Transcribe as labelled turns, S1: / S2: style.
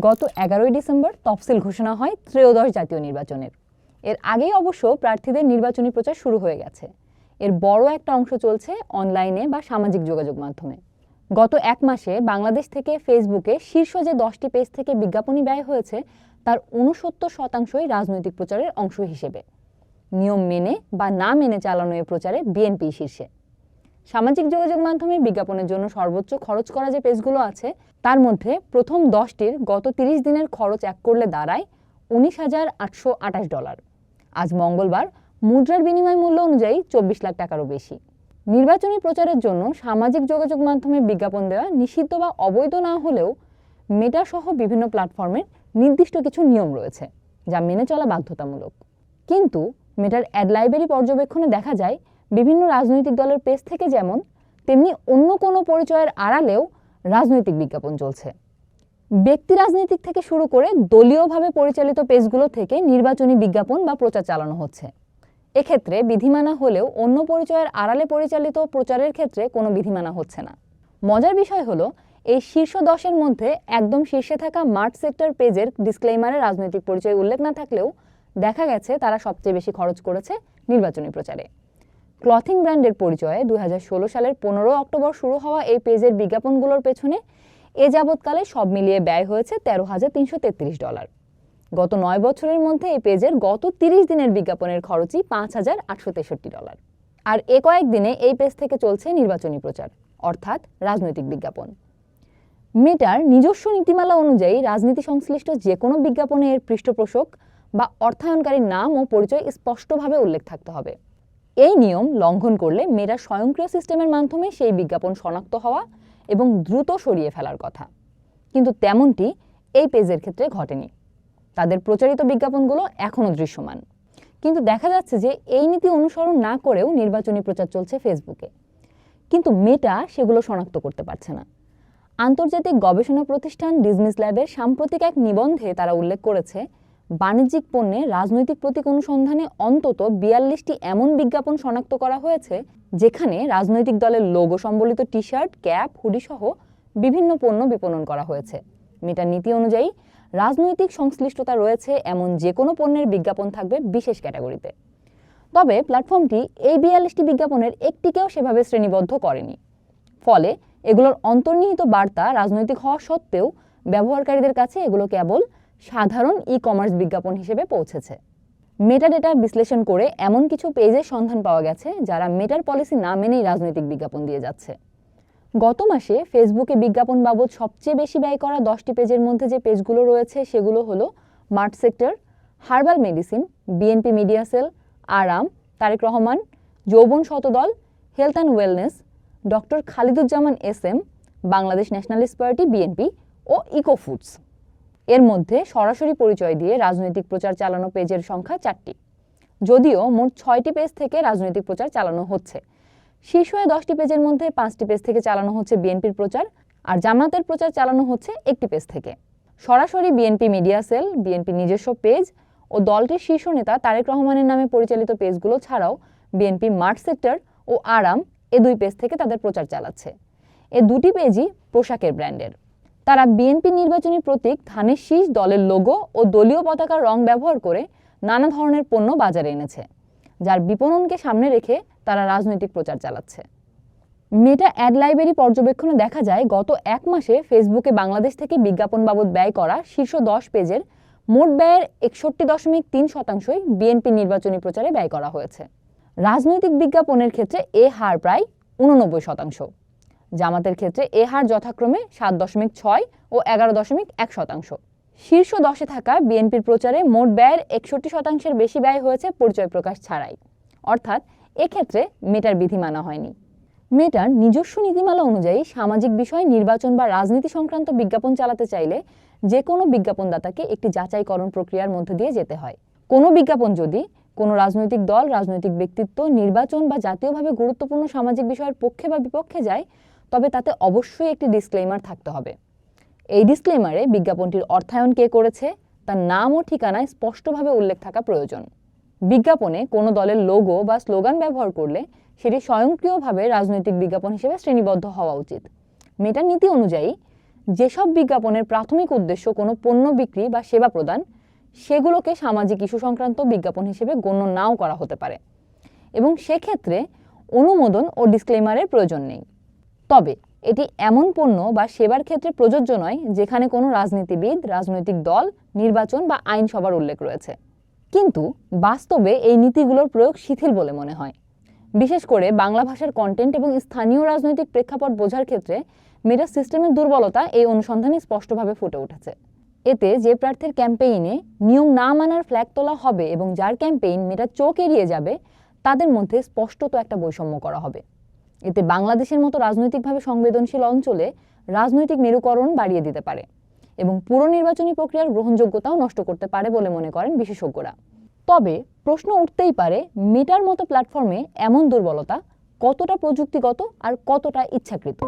S1: গত এগারোই ডিসেম্বর তফসিল ঘোষণা হয় ত্রয়োদশ জাতীয় নির্বাচনের। এর আগেই অবশ্য প্রার্থীদের নির্বাচনী প্রচার শুরু হয়ে গেছে। এর বড় একটা অংশ চলছে অনলাইনে বা সামাজিক যোগাযোগ মাধ্যমে। গত এক মাসে বাংলাদেশ থেকে ফেসবুকে শীর্ষ যে দশটি পেজ থেকে বিজ্ঞাপনী ব্যয় হয়েছে, তার উনসত্তর শতাংশই রাজনৈতিক প্রচারের অংশ হিসেবে। নিয়ম মেনে বা না মেনে চালানো এ প্রচারে বিএনপি শীর্ষে। সামাজিক যোগাযোগ মাধ্যমে বিজ্ঞাপনের জন্য সর্বোচ্চ খরচ করা যে পেজগুলো আছে, তার মধ্যে প্রথম দশটির গত তিরিশ দিনের খরচ এক করলে দাঁড়ায় উনিশ হাজার আটশো আঠাশ ডলার। আজ মঙ্গলবার মুদ্রার বিনিময় মূল্য অনুযায়ী চব্বিশ লাখ টাকারও বেশি। নির্বাচনী প্রচারের জন্য সামাজিক যোগাযোগ মাধ্যমে বিজ্ঞাপন দেওয়া নিষিদ্ধ বা অবৈধ না হলেও মেটা সহ বিভিন্ন প্ল্যাটফর্মের নির্দিষ্ট কিছু নিয়ম রয়েছে, যা মেনে চলা বাধ্যতামূলক। কিন্তু মেটার অ্যাড লাইব্রেরি পর্যবেক্ষণে দেখা যায় বিভিন্ন রাজনৈতিক দলের পেজ থেকে যেমন, তেমনি অন্য কোনো পরিচয়ের আড়ালেও রাজনৈতিক বিজ্ঞাপন চলছে। ব্যক্তি রাজনীতিক থেকে শুরু করে দলীয়ভাবে পরিচালিত পেজগুলো থেকে নির্বাচনী বিজ্ঞাপন বা প্রচার চালানো হচ্ছে। এক্ষেত্রে বিধিমানা হলেও অন্য পরিচয়ের আড়ালে পরিচালিত প্রচারের ক্ষেত্রে কোনো বিধিমানা হচ্ছে না। মজার বিষয় হলো, এই শীর্ষ দশের মধ্যে একদম শীর্ষে থাকা মার্ট সেক্টর পেজের ডিসক্লেইমারে রাজনৈতিক পরিচয় উল্লেখ না থাকলেও দেখা গেছে তারা সবচেয়ে বেশি খরচ করেছে নির্বাচনী প্রচারে। ক্লথিং ব্র্যান্ডের পরিচয়ে দু হাজার ষোলো সালের পনেরো অক্টোবর শুরু হওয়া এই পেজের বিজ্ঞাপনগুলোর পেছনে এ যাবৎকালে সব মিলিয়ে ব্যয় হয়েছে তেরো হাজার তিনশো তেত্রিশ ডলার। গত নয় বছরের মধ্যে এই পেজের গত তিরিশ দিনের বিজ্ঞাপনের খরচই পাঁচ হাজার আটশো তেষট্টি ডলার। আর এ কয়েকদিনে এই পেজ থেকে চলছে নির্বাচনী প্রচার, অর্থাৎ রাজনৈতিক বিজ্ঞাপন। মেটার নিজস্ব নীতিমালা অনুযায়ী রাজনীতি সংশ্লিষ্ট যে কোনো বিজ্ঞাপনে এর পৃষ্ঠপোষক বা অর্থায়নকারীর নাম ও পরিচয় স্পষ্টভাবে উল্লেখ থাকতে হবে। এই নিয়ম লঙ্ঘন করলে মেয়েরা স্বয়ংক্রিয় সিস্টেমের মাধ্যমে সেই বিজ্ঞাপন শনাক্ত হওয়া এবং দ্রুত সরিয়ে ফেলার কথা। কিন্তু তেমনটি এই পেজের ক্ষেত্রে ঘটেনি। তাদের প্রচারিত বিজ্ঞাপনগুলো এখনও দৃশ্যমান। কিন্তু দেখা যাচ্ছে যে এই নীতি অনুসরণ না করেও নির্বাচনী প্রচার চলছে ফেসবুকে। কিন্তু মেটা সেগুলো শনাক্ত করতে পারছে না। আন্তর্জাতিক গবেষণা প্রতিষ্ঠান ডিজনিস ল্যাবের সাম্প্রতিক এক নিবন্ধে তারা উল্লেখ করেছে বাণিজ্যিক পণ্যে রাজনৈতিক প্রতীক অনুসন্ধানে অন্তত বিয়াল্লিশটি এমন বিজ্ঞাপন শনাক্ত করা হয়েছে যেখানে রাজনৈতিক দলের লোগো সম্বলিত টি শার্ট ক্যাপ হুডি সহ বিভিন্ন পণ্য বিপণন করা হয়েছে। মেটার নীতি অনুযায়ী, রাজনৈতিক সংশ্লিষ্টতা রয়েছে এমন যে কোনো পণ্যের বিজ্ঞাপন থাকবে বিশেষ ক্যাটাগরিতে। তবে প্ল্যাটফর্মটি এই বিয়াল্লিশটি বিজ্ঞাপনের একটিকেও সেভাবে শ্রেণীবদ্ধ করেনি। ফলে এগুলোর অন্তর্নিহিত বার্তা রাজনৈতিক হওয়া সত্ত্বেও ব্যবহারকারীদের কাছে এগুলো কেবল সাধারণ ই কমার্স বিজ্ঞাপন হিসেবে পৌঁছেছে। মেটা ডেটা বিশ্লেষণ করে এমন কিছু পেজের সন্ধান পাওয়া গেছে যারা মেটার পলিসি না মেনেই রাজনৈতিক বিজ্ঞাপন দিয়ে যাচ্ছে। গত মাসে ফেসবুকে বিজ্ঞাপন বাবদ সবচেয়ে বেশি ব্যয় করা দশটি পেজের মধ্যে যে পেজগুলো রয়েছে সেগুলো হলো mart sector, herbal medicine BNP media cell আরাম, তারেক রহমান, যৌবন শতদল, health and wellness, doctor Khaliduzzaman S M, Bangladesh nationalist party BNP O eco foods. এর মধ্যে সরাসরি পরিচয় দিয়ে রাজনৈতিক প্রচার চালানো পেজের সংখ্যা চারটি। যদিও মোট ছয়টি পেজ থেকে রাজনৈতিক প্রচার চালানো হচ্ছে। শীর্ষ দশটি পেজের মধ্যে পাঁচটি পেজ থেকে চালানো হচ্ছে বিএনপির প্রচার, আর জামাতের প্রচার চালানো হচ্ছে একটি পেজ থেকে। সরাসরি বিএনপি মিডিয়া সেল, বিএনপি নিজস্ব পেজ ও দলটির শীর্ষ নেতা তারেক রহমানের নামে পরিচালিত পেজগুলো ছাড়াও বিএনপি মার্ট সেক্টর ও আরাম এ দুই পেজ থেকে তাদের প্রচার চালাচ্ছে। এ দুটি পেজই পোশাকের ব্র্যান্ডের। তারা বিএনপি নির্বাচনী প্রতীক ধানের শীষ, দলের লোগো ও দলীয় পতাকার রং ব্যবহার করে নানা ধরনের পণ্য বাজারে এনেছে, যার বিপণনকে সামনে রেখে তারা রাজনৈতিক প্রচার চালাচ্ছে। মেটা অ্যাড লাইব্রেরি পর্যবেক্ষণে দেখা যায়, গত এক মাসে ফেসবুকে বাংলাদেশ থেকে বিজ্ঞাপন বাবদ ব্যয় করা শীর্ষ দশ পেজের মোট ব্যয়ের একষট্টি দশমিক তিন শতাংশই বিএনপি নির্বাচনী প্রচারে ব্যয় করা হয়েছে। রাজনৈতিক বিজ্ঞাপনের ক্ষেত্রে এ হার প্রায় উননব্বই শতাংশ। জামাতের ক্ষেত্রে এ হার যথাক্রমে সাত দশমিক ছয় ও এগারো দশমিক এক শতাংশ। শীর্ষ দশে থাকা বিএনপির প্রচারে মোট ব্যয়ের একষট্টি শতাংশের বেশি ব্যয় হয়েছে পরিচয় প্রকাশ ছাড়াই। অর্থাৎ এক্ষেত্রে মেটার বিধি মানা হয়নি। মেটার নিজস্ব নীতিমালা অনুযায়ী সামাজিক বিষয়, নির্বাচন বা রাজনীতি সংক্রান্ত বিজ্ঞাপন চালাতে চাইলে যে কোনো বিজ্ঞাপনদাতাকে একটি যাচাইকরণ প্রক্রিয়ার মধ্যে দিয়ে যেতে হয়। কোনো বিজ্ঞাপন যদি কোনো রাজনৈতিক দল, রাজনৈতিক ব্যক্তিত্ব, নির্বাচন বা জাতীয়ভাবে গুরুত্বপূর্ণ সামাজিক বিষয়ের পক্ষে বা বিপক্ষে যায় তবে তাতে অবশ্যই একটি ডিসক্লেমার থাকতে হবে। এই ডিসক্লেমারে বিজ্ঞাপনটির অর্থায়ন কে করেছে, তার নাম ও ঠিকানায় স্পষ্টভাবে উল্লেখ থাকা প্রয়োজন। বিজ্ঞাপনে কোনো দলের লোগো বা স্লোগান ব্যবহার করলে সেটি স্বয়ংক্রিয়ভাবে রাজনৈতিক বিজ্ঞাপন হিসেবে শ্রেণীবদ্ধ হওয়া উচিত। মেটার নীতি অনুযায়ী, যেসব বিজ্ঞাপনের প্রাথমিক উদ্দেশ্য কোনো পণ্য বিক্রি বা সেবা প্রদান, সেগুলোকে সামাজিক ইস্যু সংক্রান্ত বিজ্ঞাপন হিসেবে গণ্য নাও করা হতে পারে। এবং সেক্ষেত্রে অনুমোদন ও ডিসক্লেমারের প্রয়োজন নেই। তবে এটি এমন পণ্য বা সেবার ক্ষেত্রে প্রযোজ্য নয় যেখানে কোনো রাজনীতিবিদ, রাজনৈতিক দল, নির্বাচন বা আইনসভার উল্লেখ রয়েছে। কিন্তু বাস্তবে এই নীতিগুলোর প্রয়োগ শিথিল বলে মনে হয়। বিশেষ করে বাংলা ভাষার কন্টেন্ট এবং স্থানীয় রাজনৈতিক প্রেক্ষাপট বোঝার ক্ষেত্রে মেটা সিস্টেমের দুর্বলতা এই অনুসন্ধানে স্পষ্টভাবে ফুটে উঠেছে। এতে যে প্রার্থীর ক্যাম্পেইনে নিয়ম না মানার ফ্ল্যাগ তোলা হবে এবং যার ক্যাম্পেইন মেটা চোখ এড়িয়ে যাবে, তাদের মধ্যে স্পষ্টত একটা বৈষম্য করা হবে। এতে বাংলাদেশের মতো রাজনৈতিকভাবে সংবেদনশীল অঞ্চলে রাজনৈতিক মেরুকরণ বাড়িয়ে দিতে পারে এবং পুরো নির্বাচনী প্রক্রিয়ার গ্রহণযোগ্যতাও নষ্ট করতে পারে বলে মনে করেন বিশেষজ্ঞরা। তবে প্রশ্ন উঠতেই পারে, মেটার মতো প্ল্যাটফর্মে এমন দুর্বলতা কতটা প্রযুক্তিগত আর কতটা ইচ্ছাকৃত?